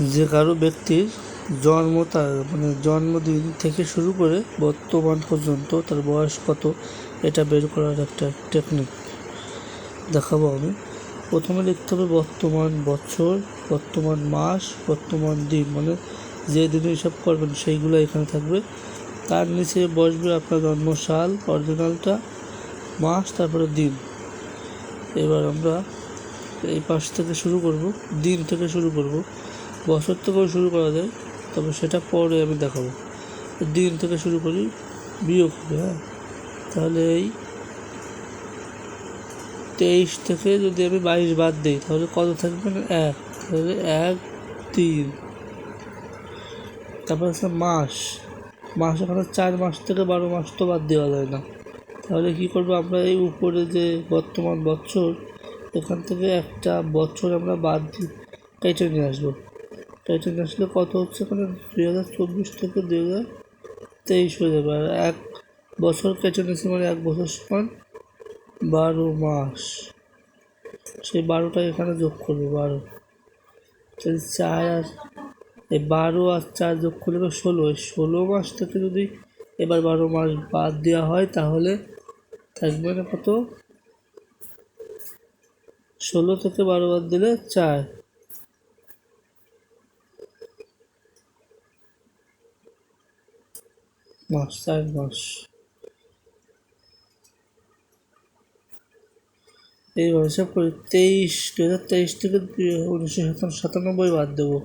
যে কারও ব্যক্তির জন্ম তার মানে জন্মদিন থেকে শুরু করে বর্তমান পর্যন্ত তার বয়স কত, এটা বের করার একটা টেকনিক দেখাবো আমি। প্রথমে লিখতে হবে বর্তমান বছর, বর্তমান মাস, বর্তমান দিন মানে যে দিনে হিসাব করবেন সেইগুলো এখানে থাকবে। তার নিচে বসবে আপনার জন্ম সাল অরিজিনালটা, মাস, তারপরে দিন। এবার আমরা এই পাশ থেকে শুরু করব, দিন থেকে শুরু করব। বছর থেকেও শুরু করা যায়, তবে সেটা পরে আমি দেখাবো। দিন থেকে শুরু করি, বিয়োগ হবে হ্যাঁ? তাহলে এই তেইশ থেকে যদি আমি বাইশ বাদ দিই, তাহলে কত থাকবে? না এক। তাহলে এক, তিন। তারপর আছে মাস। মাস এখানে চার মাস থেকে বারো মাস তো বাদ দেওয়া যায় না। তাহলে কী করব আমরা এই উপরে যে বর্তমান বছর, এখান থেকে একটা বছর আমরা বাদ কেটে নিয়ে আসব। নিয়ে আসলে কত হচ্ছে এখানে দুই হাজার চব্বিশ থেকে দুই হাজার তেইশ হয়ে যাবে। আর এক বছর কেটে নিয়েছি মানে এক বছর সমান বারো মাস। সেই বারোটা এখানে যোগ করব, বারো। তাহলে চার আর এই বারো আর চার যোগ করলে ষোলো, এই ষোলো মাস থেকে যদি এবার বারো মাস বাদ দেওয়া হয় তাহলে থাকবে না কত? ষোলো থেকে বারো বাদ দিলে চার। মাস চার মাস এইভাবে হিসাব করি, তেইশ দু হাজার তেইশ থেকে উনিশশো সাতানব্বই বাদ দেবো।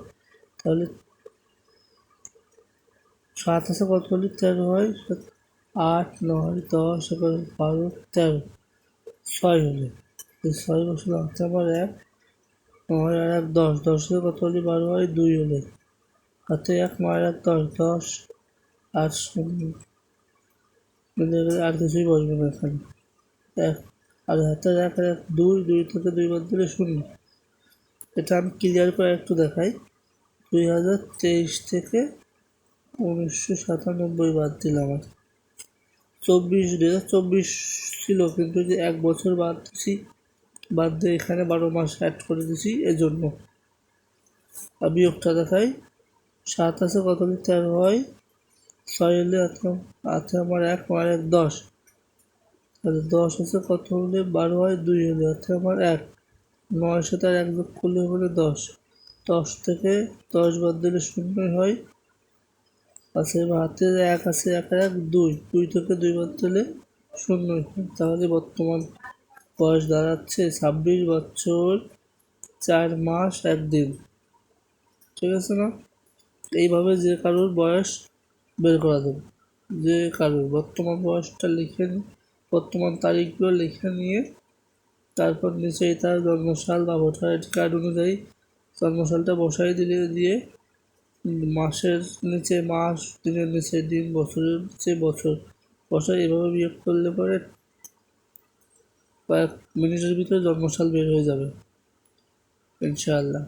তাহলে সাত আছে কত হলে তেরো হয় আট, নয়, দশ, এগারো, বারো, তেরো। ছয় হলে। এই ছয় বছর হাতে আমার এক, নয় আর এক দশ। দশ হলে কত হলে বারো হয়, দুই হলে। হাতে এক, নয় এক দশ দশ। আর আর কিছুই বসবে না এখানে। এক আর হাতের এক এক দুই দুই থেকে দুই বাদ দিলে শূন্য। এটা আমি ক্লিয়ার করে একটু দেখাই। দুই হাজার তেইশ থেকে উনিশশো সাতানব্বই বাদ দিলাম আর। চব্বিশ দু হাজার চব্বিশ ছিল, কিন্তু যে এক বছর বাদ দিছি, বাদ দিয়ে এখানে বারো মাস অ্যাড করে দিছি এজন্য। বিয়োগটা দেখাই, সাত আছে, কত তেরো হয় ছয় হলে আছে আমার এক নয় এক দশ। তাহলে দশ আছে কত হলে বারো হয় দুই হলে আছে আমার এক। নয় সাথে আর এক যোগ করলে হলে দশ। দশ থেকে দশ বাদ দিলে শূন্য হয়। আছে এবার হাতে এক আছে এক আর এক দুই। দুই থেকে দুই বাদ দিলে শূন্য তাহলে বর্তমান বয়স দাঁড়াচ্ছে ছাব্বিশ বছর চার মাস এক দিন ঠিক আছে না? এইভাবে যে কারোর বয়স বের করা যাবে যে কারোর বর্তমান বয়সটা লিখে বর্তমান তারিখগুলো লিখে নিয়ে তারপর নিচেই তার জন্মসাল বা ভোটার আইডি কার্ড অনুযায়ী জন্মসালটা বসাই দিলে দিয়ে মাসের নিচে মাস, দিনের নিচে দিন, বছরের নিচে বছর। বসাই এভাবে বিয়োগ করলে পরে কয়েক মিনিটের ভিতরে জন্মসাল বের হয়ে যাবে, ইনশাআল্লাহ।